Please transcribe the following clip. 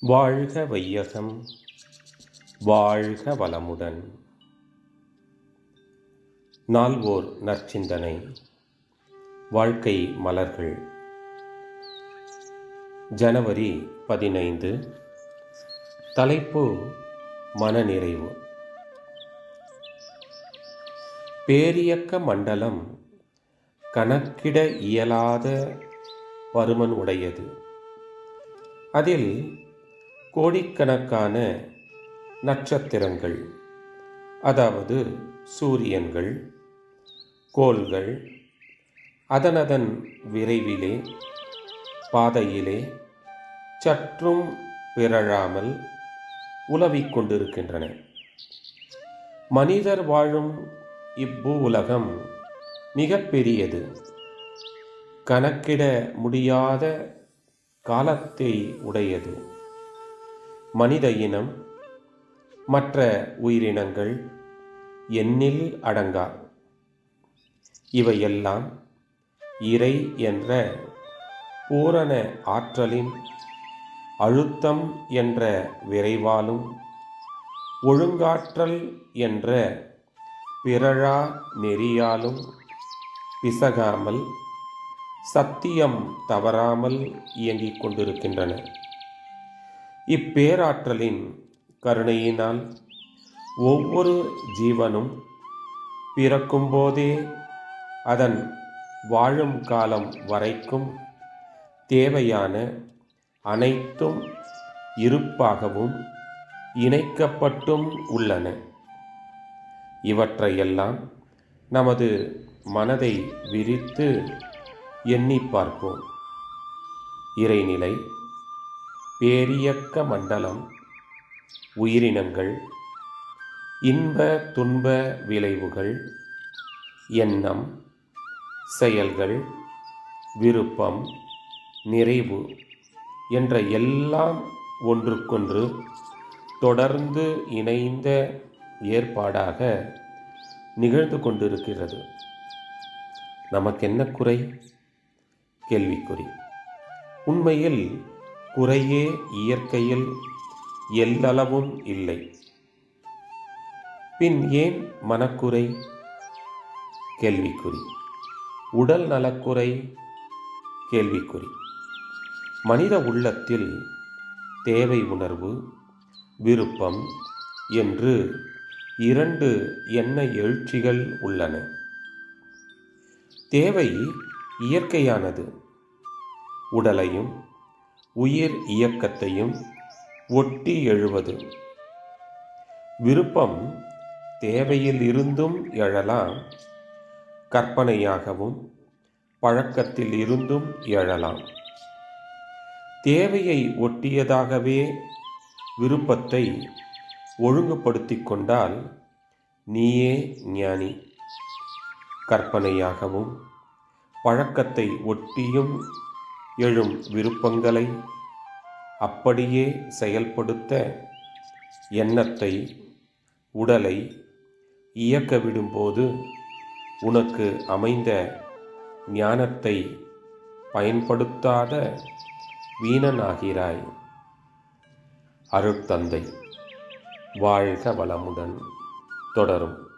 வாழ்க வையகம் வாழ்க வளமுடன். நால்வோர் நற்சிந்தனை வாழ்க்கை மலர்கள். ஜனவரி பதினைந்து தலைப்பு மனநிறைவு. பேரியக்க மண்டலம் கணக்கிட இயலாத பருமன் உடையது. அதில் கோடிக்கணக்கான நட்சத்திரங்கள் அதாவது சூரியன்கள் கோள்கள் அதனதன் விரைவிலே பாதையிலே சற்றும் பிறழாமல் உலவிக் கொண்டிருக்கின்றன. மனிதர் வாழும் இப்பூ உலகம் மிக பெரியது. கணக்கிட முடியாத காலத்தை உடையது. மனித இனம் மற்ற உயிரினங்கள் எண்ணில் அடங்கா இவையெல்லாம் இறை என்ற பூரண ஆற்றலின் அழுத்தம் என்ற விரைவாலும் ஒழுங்காற்றல் என்ற பிறழா நெறியாலும் பிசகாமல் சத்தியம் தவறாமல் இயங்கிக் கொண்டிருக்கின்றன. இப்பேராற்றலின் கருணையினால் ஒவ்வொரு ஜீவனும் பிறக்கும்போதே அதன் வாழும் காலம் வரைக்கும் தேவையான அனைத்தும் இருப்பாகவும் இணைக்கப்பட்டும் உள்ளன. இவற்றையெல்லாம் நமது மனதை விரித்து எண்ணி பார்ப்போம். இறைநிலை பேரியக்க மண்டலம் உயிரினங்கள் இன்ப துன்ப விளைவுகள் எண்ணம் செயல்கள் விருப்பம் நிறைவு என்ற எல்லாம் ஒன்றுக்கொன்று தொடர்ந்து இணைந்த ஏற்பாடாக நிகழ்ந்து கொண்டிருக்கிறது. நமக்கு என்ன குறை? கேள்விக்குறி. உண்மையில் குறையே இயற்கையில் எல்லளவும் இல்லை. பின் ஏன் மனக்குறை? கேள்விக்குறி. உடல் நலக்குறை? கேள்விக்குறி. மனித உள்ளத்தில் தேவை உணர்வு விருப்பம் என்று இரண்டு எண்ண எழுச்சிகள் உள்ளன. தேவை இயற்கையானது. உடலையும் உயிர் இயக்கத்தையும் ஒட்டி எழுவது. விருப்பம் தேவையில் இருந்தும் எழலாம் கற்பனையாகவும் பழக்கத்தில் இருந்தும் எழலாம். தேவையை ஒட்டியதாகவே விருப்பத்தை ஒழுங்குபடுத்தி கொண்டால் நீயே ஞானி. கற்பனையாகவும் பழக்கத்தை ஒட்டியும் எழும் விருப்பங்களை அப்படியே செயல்படுத்த எண்ணத்தை உடலை இயக்க விடும்போது உனக்கு அமைந்த ஞானத்தை பயன்படுத்தாத வீணனாகிறாய். அருட்தந்தை. வாழ்க வளமுடன். தொடரும்.